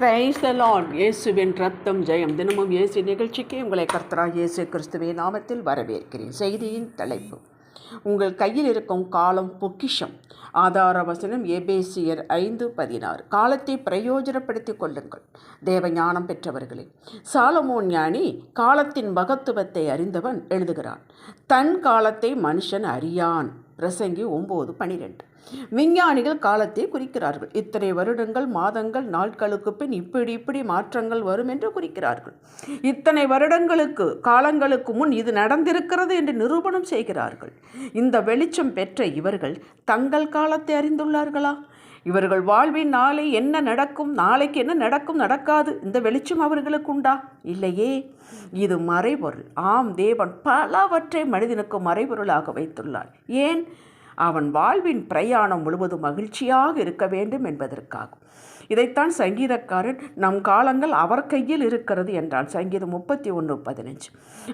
பிரைசலான் இயேசுவின் ரத்தம் ஜெயம் தினமும் இயேசு நிகழ்ச்சிக்கு உங்களை கர்த்தரா இயேசு கிறிஸ்துவின் நாமத்தில் வரவேற்கிறேன். செய்தியின் தலைப்பு. உங்கள் கையில் இருக்கும் காலம் பொக்கிஷம். ஆதார வசனம் எபேசியர் ஐந்து பதினாறு. காலத்தை பிரயோஜனப்படுத்திக் கொள்ளுங்கள் தேவ ஞானம் பெற்றவர்களே. சாலமோன் ஞானி காலத்தின் மகத்துவத்தை அறிந்தவன் எழுதுகிறான். தன் காலத்தை மனுஷன் அறியான். பிரசங்கி ஒம்பது பனிரெண்டு. விஞ்ஞானிகள் காலத்தை குறிக்கிறார்கள். இத்தனை வருடங்கள் மாதங்கள் நாட்களுக்கு பின் இப்படி இப்படி மாற்றங்கள் வரும் என்று குறிக்கிறார்கள். இத்தனை வருடங்களுக்கு காலங்களுக்கு முன் இது நடந்திருக்கிறது என்று நிரூபணம் செய்கிறார்கள். இந்த வெளிச்சம் பெற்ற இவர்கள் தங்கள் காலத்தை அறிந்துள்ளார்களா? இவர்கள் வாழ்வின் நாளை என்ன நடக்கும் நாளைக்கு என்ன நடக்கும் நடக்காது. இந்த வெளிச்சம் அவர்களுக்கு உண்டா? இல்லையே. இது மறைபொருள். ஆம் தேவன் பலவற்றை மனிதனுக்கு மறைபொருளாக வைத்துள்ளார். ஏன்? அவன் வாழ்வின் பிரயாணம் முழுவதும் மகிழ்ச்சியாக இருக்க வேண்டும் என்பதற்காகும். இதைத்தான் சங்கீதக்காரன் நம் காலங்கள் அவர் கையில் இருக்கிறது என்றான். சங்கீதம் முப்பத்தி ஒன்று பதினஞ்சு.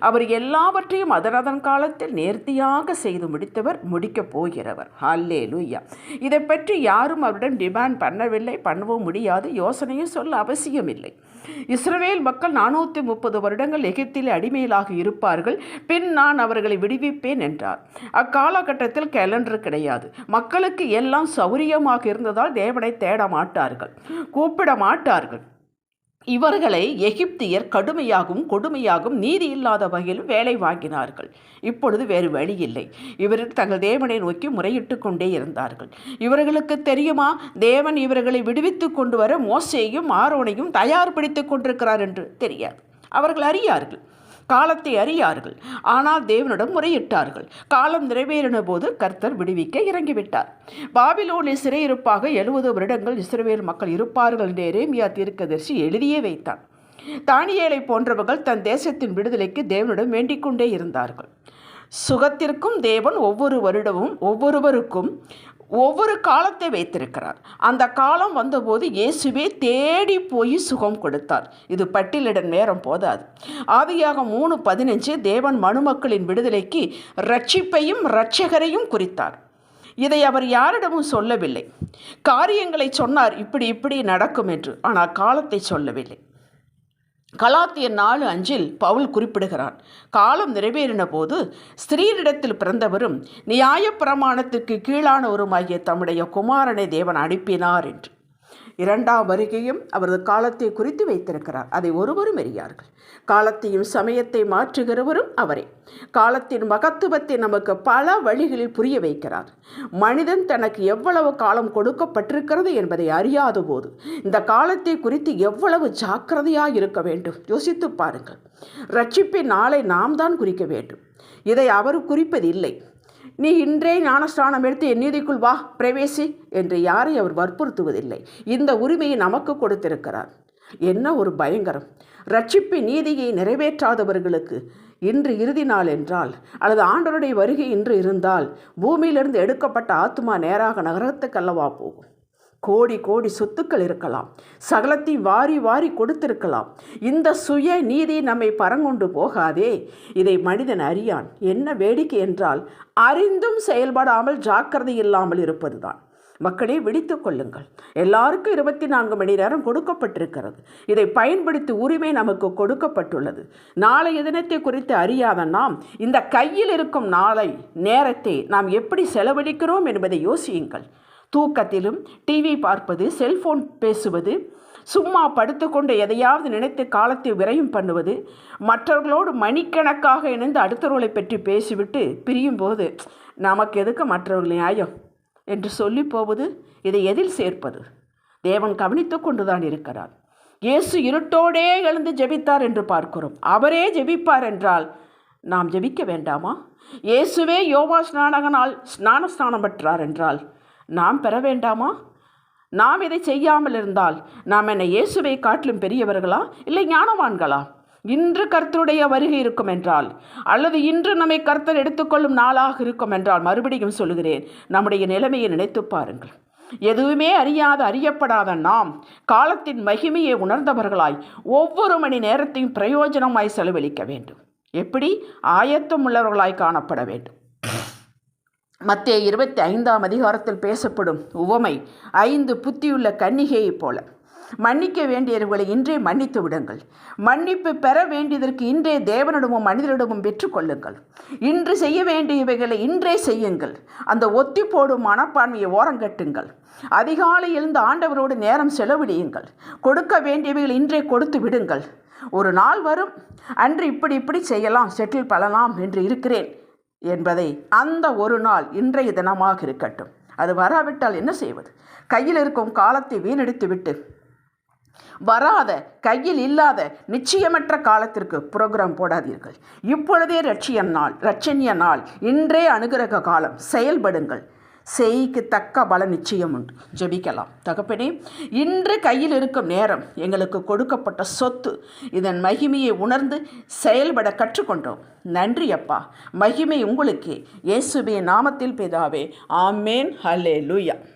அவர் எல்லாவற்றையும் அதனதன் காலத்தில் நேர்த்தியாக செய்து முடித்தவர் முடிக்கப் போகிறவர். ஹல்லே லூயா இதை பற்றி யாரும் அவரிடம் டிமாண்ட் பண்ணவில்லை பண்ணவும் முடியாது. யோசனையும் சொல்ல அவசியமில்லை. இஸ்ரவேல் மக்கள் நானூற்றி முப்பது வருடங்கள் எகிப்திலே அடிமையிலாக இருப்பார்கள். பின் நான் அவர்களை விடுவிப்பேன் என்றார். அக்காலகட்டத்தில் கேலண்டர் கிடையாது. மக்களுக்கு எல்லாம் சௌரியமாக இருந்ததால் தேவனை தேட மாட்டார்கள் கூப்பிட மாட்டார்கள் இவர்களை எகிப்தியர் கடுமையாகவும் கொடுமையாகவும் நீதி இல்லாத வகையிலும் வேலை வாங்கினார்கள். இப்பொழுது வேறு வழி இல்லை. இவர்கள் தங்கள் தேவனை நோக்கி முறையிட்டு கொண்டே இருந்தார்கள். இவர்களுக்கு தெரியுமா? தேவன் இவர்களை விடுவித்து கொண்டு வர மோசையும் ஆரோனையும் தயார்படுத்தி கொண்டிருக்கிறார் என்று தெரியாது. அவர்கள் அறியார்கள். காலத்தை அறியார்கள். ஆனால் தேவனிடம் முறையிட்டார்கள். காலம் நிறைவேறின போது கர்த்தர் விடுவிக்க இறங்கிவிட்டார். பாபிலோனில் சிறையிருப்பாக எழுபது வருடங்கள் இஸ்ரேல் மக்கள் இருப்பார்கள் என்று எரேமியா தீர்க்கதர்சி எழுதியே வைத்தான். தானியேலை போன்றவர்கள் தன் தேசத்தின் விடுதலைக்கு தேவனிடம் வேண்டிக் கொண்டே இருந்தார்கள். சுகத்திற்கும் தேவன் ஒவ்வொரு வருடமும் ஒவ்வொருவருக்கும் ஒவ்வொரு காலத்தை வைத்திருக்கிறார். அந்த காலம் வந்தபோது இயேசுவே தேடி போய் சுகம் கொடுத்தார். இது பட்டியலிட நேரம் போதாது. ஆதியாக மூணு பதினஞ்சு தேவன் மனுமக்களின் விடுதலைக்கு ரட்சிப்பையும் இரட்சகரையும் குறித்தார். இதை அவர் யாரிடமும் சொல்லவில்லை. காரியங்களை சொன்னார் இப்படி இப்படி நடக்கும் என்று. ஆனால் காலத்தை சொல்லவில்லை. கலாத்திய நாலு அஞ்சில் பவுல் குறிப்பிடுகிறான். காலம் நிறைவேறின போது ஸ்திரீரிடத்தில் பிறந்தவரும் நியாயப்பிரமாணத்திற்கு கீழானவருமாகிய தம்முடைய குமாரனை தேவன் அனுப்பினார் என்று. இரண்டாம் வருகையும் அவரது காலத்தை குறித்து வைத்திருக்கிறார். அதை ஒருவரும் அறியார்கள் காலத்தையும் சமயத்தை மாற்றுகிறவரும் அவரே. காலத்தின் மகத்துவத்தை நமக்கு பல வழிகளில் புரிய வைக்கிறார். மனிதன் தனக்கு எவ்வளவு காலம் கொடுக்கப்பட்டிருக்கிறது என்பதை அறியாத போது இந்த காலத்தை குறித்து எவ்வளவு ஜாக்கிரதையாக இருக்க வேண்டும்? யோசித்து பாருங்கள். ரட்சிப்பின் நாளை நாம் தான் குறிக்க வேண்டும். இதை அவர் குறிப்பதில்லை. நீ இன்றே ஞானஸ்தானம் எடுத்து என் நீதிக்குள் வா பிரவேசி என்று யாரை அவர் வற்புறுத்துவதில்லை. இந்த உரிமையை நமக்கு கொடுத்திருக்கிறார். என்ன ஒரு பயங்கரம். ரட்சிப்பு நீதியை நிறைவேற்றாதவர்களுக்கு இன்று இறுதி நாள் என்றால் அல்லது ஆண்டவருடைய வருகை இன்று இருந்தால் பூமியிலிருந்து எடுக்கப்பட்ட ஆத்மா நேராக நகரத்துக்கல்லவா போகும்? கோடி கோடி சொத்துக்கள் இருக்கலாம். சகலத்தையும் வாரி வாரி கொடுத்திருக்கலாம். இந்த சுய நீதி நம்மை பரங்கொண்டு போகாதே. இதை மனிதன் அறியான். என்ன வேடிக்கை என்றால் அறிந்தும் செயல்படாமல் ஜாக்கிரதை இல்லாமல் இருப்பதுதான். மக்களே விழித்துக் கொள்ளுங்கள். எல்லாருக்கும் இருபத்தி நான்கு மணி நேரம் கொடுக்கப்பட்டிருக்கிறது. இதை பயன்படுத்தி உரிமை நமக்கு கொடுக்கப்பட்டுள்ளது. நாளைய தினத்தை குறித்து அறியாத நாம் இந்த கையில் இருக்கும் நாளை நேரத்தை நாம் எப்படி செலவழிக்கிறோம் என்பதை யோசியுங்கள். தூக்கத்திலும் டிவி பார்ப்பது செல்போன் பேசுவது சும்மா படுத்துக்கொண்டு எதையாவது நினைத்து காலத்தை விரையும் பண்ணுவது மற்றவர்களோடு மணிக்கணக்காக இணைந்து அடுத்தவர்களை பற்றி பேசிவிட்டு பிரியும் போது நமக்கு எதுக்கு மற்றவர்கள் நியாயம்? என்று சொல்லி போவது இதை எதில் சேர்ப்பது? தேவன் கவனித்து கொண்டுதான் இருக்கிறார். இயேசு இருட்டோடே எழுந்து ஜெபித்தார் என்று பார்க்கிறோம். அவரே ஜெபிப்பார் என்றால் நாம் ஜெபிக்க வேண்டாமா? இயேசுவே யோகா ஸ்நானகனால் ஸ்நான ஸ்நானம் பெற்றார் என்றால் நாம் பெற வேண்டாமா? நாம் இதை செய்யாமல் இருந்தால் நாம் என்ன இயேசுவை காட்டிலும் பெரியவர்களா? இல்லை ஞானவான்களா? இன்று கர்த்தருடைய வருகை இருக்கும் என்றால் அல்லது இன்று நம்மை கர்த்தர் எடுத்துக்கொள்ளும் நாளாக இருக்கும் என்றால் மறுபடியும் சொல்கிறேன் நம்முடைய நிலைமையை நினைத்து பாருங்கள். எதுவுமே அறியாத அறியப்படாத நாம் காலத்தின் மகிமையை உணர்ந்தவர்களாய் ஒவ்வொரு மணி நேரத்தையும் பிரயோஜனமாய் செலவழிக்க வேண்டும். எப்படி? ஆயத்தம் உள்ளவர்களாய் காணப்பட வேண்டும். மத்திய இருபத்தி ஐந்தாம் அதிகாரத்தில் பேசப்படும் உவமை ஐந்து புத்தியுள்ள கன்னிகையைப் போல. மன்னிக்க வேண்டியவர்களை இன்றே மன்னித்து விடுங்கள். மன்னிப்பு பெற வேண்டியதற்கு இன்றே தேவனிடமும் மனிதரிடமும் பெற்றுக்கொள்ளுங்கள் இன்று செய்ய வேண்டியவைகளை இன்றே செய்யுங்கள். அந்த ஒத்தி போடும் மனப்பான்மையை ஓரங்கட்டுங்கள் அதிகாலை எழுந்து ஆண்டவரோடு நேரம் செலவிடியுங்கள் கொடுக்க வேண்டியவைகள் இன்றே கொடுத்து விடுங்கள். ஒரு நாள் வரும். அன்று இப்படி இப்படி செய்யலாம் செட்டில் பண்ணலாம் என்று இருக்கிறேன். என்பதை அந்த ஒரு நாள் இன்றைய தினமாக இருக்கட்டும். அது வராவிட்டால் என்ன செய்வது? கையில் இருக்கும் காலத்தை வீணடித்து விட்டு வராத கையில் இல்லாத நிச்சயமற்ற காலத்திற்கு புரோகிராம் போடாதீர்கள். இப்பொழுதே ரட்சிய நாள் ரட்சணிய நாள். இன்றே அனுகிரக காலம். செயல்படுங்கள். செய்க்கு தக்க பல நிச்சயம் உண்டு. ஜெபிக்கலாம். தகப்பனே இன்று கையில் இருக்கும் நேரம் எங்களுக்கு கொடுக்கப்பட்ட சொத்து இதன் மகிமையை உணர்ந்து செயல்பட கற்றுக்கொண்டோம். நன்றி அப்பா. மகிமை உங்களுக்கே. இயேசுவே நாமத்தில் பிதாவே. ஆமேன். ஹலே லூயா